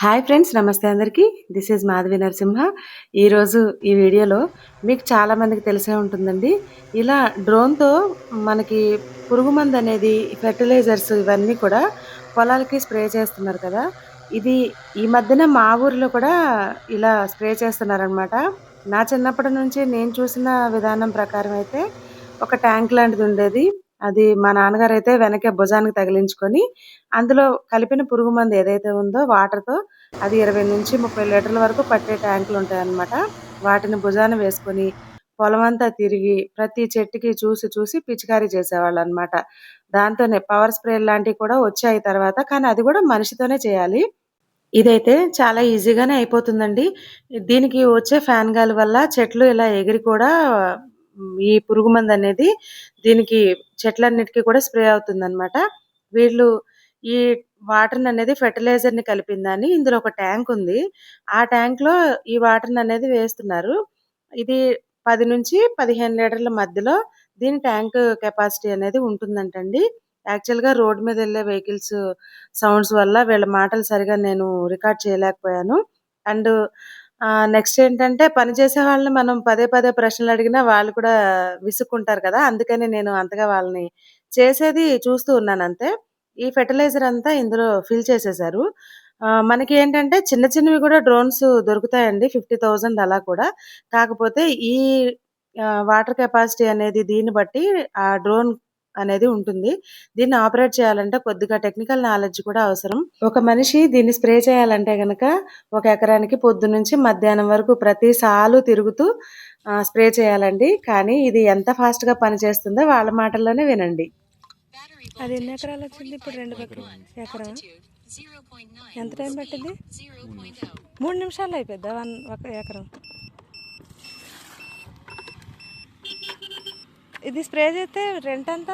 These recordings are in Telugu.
హాయ్ ఫ్రెండ్స్ నమస్తే అందరికీ. దిస్ ఈజ్ మాధవి నరసింహ ఈరోజు ఈ వీడియోలో మీకు చాలామందికి తెలిసే ఉంటుందండి. ఇలా డ్రోన్తో మనకి పురుగు మందు అనేది ఫెర్టిలైజర్స్ ఇవన్నీ కూడా పొలాలకి స్ప్రే చేస్తున్నారు కదా. ఇది ఈ మధ్యన మా ఊరిలో కూడా ఇలా స్ప్రే చేస్తున్నారనమాట నా చిన్నప్పటి నుంచి నేను చూసిన విధానం ప్రకారం అయితే ఒక ట్యాంక్ లాంటిది ఉండేది. అది మా నాన్నగారు అయితే వెనకే భుజానికి తగిలించుకొని అందులో కలిపిన పురుగు మందు ఏదైతే ఉందో వాటర్తో అది ఇరవై నుంచి ముప్పై లీటర్ల వరకు పట్టే ట్యాంకులు ఉంటాయన్నమాట. వాటిని భుజాన వేసుకొని పొలమంతా తిరిగి ప్రతి చెట్టుకి చూసి చూసి పిచికారీ చేసేవాళ్ళు అనమాట దాంతోనే పవర్ స్ప్రే లాంటివి కూడా వచ్చాయి తర్వాత కానీ అది కూడా మనిషితోనే చేయాలి. ఇదైతే చాలా ఈజీగానే అయిపోతుందండి. దీనికి వచ్చే ఫ్యాన్ గాలి వల్ల చెట్లు ఇలా ఎగిరి కూడా ఈ పురుగు మందు అనేది దీనికి చెట్లన్నిటికీ కూడా స్ప్రే అవుతుందన్నమాట. వీళ్ళు ఈ వాటర్ అనేది ఫెర్టిలైజర్ని కలిపిందని ఇందులో ఒక ట్యాంక్ ఉంది. ఆ ట్యాంక్లో ఈ వాటర్ అనేది వేస్తున్నారు. ఇది పది నుంచి పదిహేను లీటర్ల మధ్యలో దీని ట్యాంక్ కెపాసిటీ అనేది ఉంటుందంటండి. యాక్చువల్గా రోడ్ మీద వెళ్ళే వెహికల్స్ సౌండ్స్ వల్ల వీళ్ళ మాటలు సరిగా నేను రికార్డ్ చేయలేకపోయాను. అండ్ నెక్స్ట్ ఏంటంటే పని చేసే వాళ్ళని మనం పదే పదే ప్రశ్నలు అడిగినా వాళ్ళు కూడా విసుక్కుంటారు కదా. అందుకని నేను అంతగా వాళ్ళని చేసేది చూస్తూ ఉన్నాను అంతే. ఈ ఫెర్టిలైజర్ అంతా ఇందులో ఫిల్ చేసేసారు మనకి ఏంటంటే చిన్న చిన్నవి కూడా డ్రోన్స్ దొరుకుతాయండి ఫిఫ్టీ థౌజండ్ అలా కూడా. కాకపోతే ఈ వాటర్ కెపాసిటీ అనేది దీన్ని బట్టి ఆ డ్రోన్ అనేది ఉంటుంది. దీన్ని ఆపరేట్ చేయాలంటే కొద్దిగా టెక్నికల్ నాలెడ్జ్ కూడా అవసరం. ఒక మనిషి దీన్ని స్ప్రే చేయాలంటే గనక ఒక ఎకరానికి పొద్దు నుంచి మధ్యాహ్నం వరకు ప్రతి సాలు తిరుగుతూ స్ప్రే చేయాలండి. కానీ ఇది ఎంత ఫాస్ట్గా పనిచేస్తుందో వాళ్ళ మాటల్లోనే వినండి. అది ఎన్ని ఎకరాలు వచ్చింది? ఇప్పుడు రెండు ఎకరం? ఎంత టైం పట్టింది? మూడు నిమిషాలు అయిపోద్దా వన్ ఒక ఎకరం? ఇది స్ప్రే చేస్తే రెంట్ ఎంత?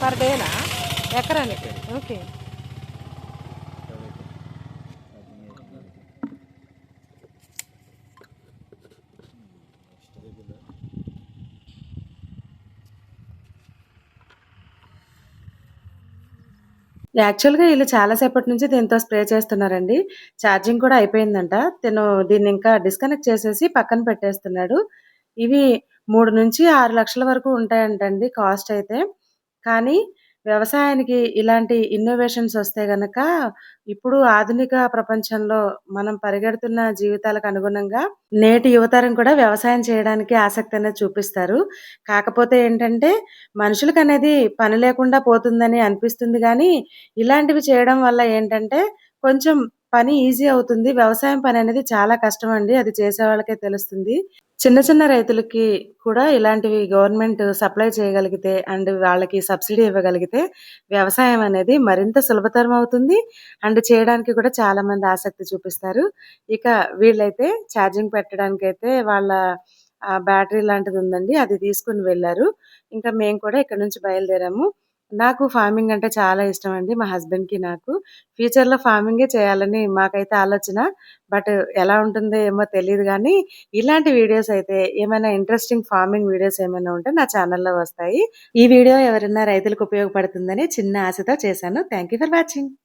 పర్ డేనా? ఎకరానికి? ఓకే. యాక్చువల్‌గా వీళ్ళు చాలా సేపటి నుంచి దీంతో స్ప్రే చేస్తున్నారండి. ఛార్జింగ్ కూడా అయిపోయిందంట. తను దీన్ని ఇంకా డిస్కనెక్ట్ చేసేసి పక్కన పెట్టేస్తున్నాడు. ఇవి మూడు నుంచి ఆరు లక్షల వరకు ఉంటాయంటండి కాస్ట్ అయితే. కానీ వ్యవసాయానికి ఇలాంటి ఇన్నోవేషన్స్ వస్తే గనక ఇప్పుడు ఆధునిక ప్రపంచంలో మనం పరిగెడుతున్న జీవితాలకు అనుగుణంగా నేటి యువతరం కూడా వ్యవసాయం చేయడానికి ఆసక్తి అనేది చూపిస్తారు. కాకపోతే ఏంటంటే మనుషులకు అనేది పని లేకుండా పోతుందని అనిపిస్తుంది కానీ ఇలాంటివి చేయడం వల్ల ఏంటంటే కొంచెం పని ఈజీ అవుతుంది. వ్యవసాయం పని అనేది చాలా కష్టం అండి. అది చేసే వాళ్ళకే తెలుస్తుంది. చిన్న చిన్న రైతులకి కూడా ఇలాంటివి గవర్నమెంట్ సప్లై చేయగలిగితే అండ్ వాళ్ళకి సబ్సిడీ ఇవ్వగలిగితే వ్యవసాయం అనేది మరింత సులభతరం అవుతుంది. అండ్ చేయడానికి కూడా చాలా మంది ఆసక్తి చూపిస్తారు. ఇక వీళ్ళైతే ఛార్జింగ్ పెట్టడానికైతే వాళ్ళ బ్యాటరీ లాంటిది ఉందండి. అది తీసుకొని వెళ్ళారు ఇంకా మేము కూడా ఇక్కడ నుంచి బయలుదేరాము. నాకు ఫార్మింగ్ అంటే చాలా ఇష్టం అండి. మా హస్బెండ్‌కి నాకు. ఫ్యూచర్‌లో ఫార్మింగే చేయాలని మాకైతే ఆలోచన. బట్ ఎలా ఉంటుందో ఏమో తెలియదు కానీ ఇలాంటి వీడియోస్ అయితే ఏమైనా ఇంట్రెస్టింగ్ ఫార్మింగ్ వీడియోస్ ఏమైనా ఉంటే నా ఛానల్‌లో వస్తాయి. ఈ వీడియో ఎవరైనా రైతులకు ఉపయోగపడుతుందని చిన్న ఆశతో చేశాను. Thank you for watching.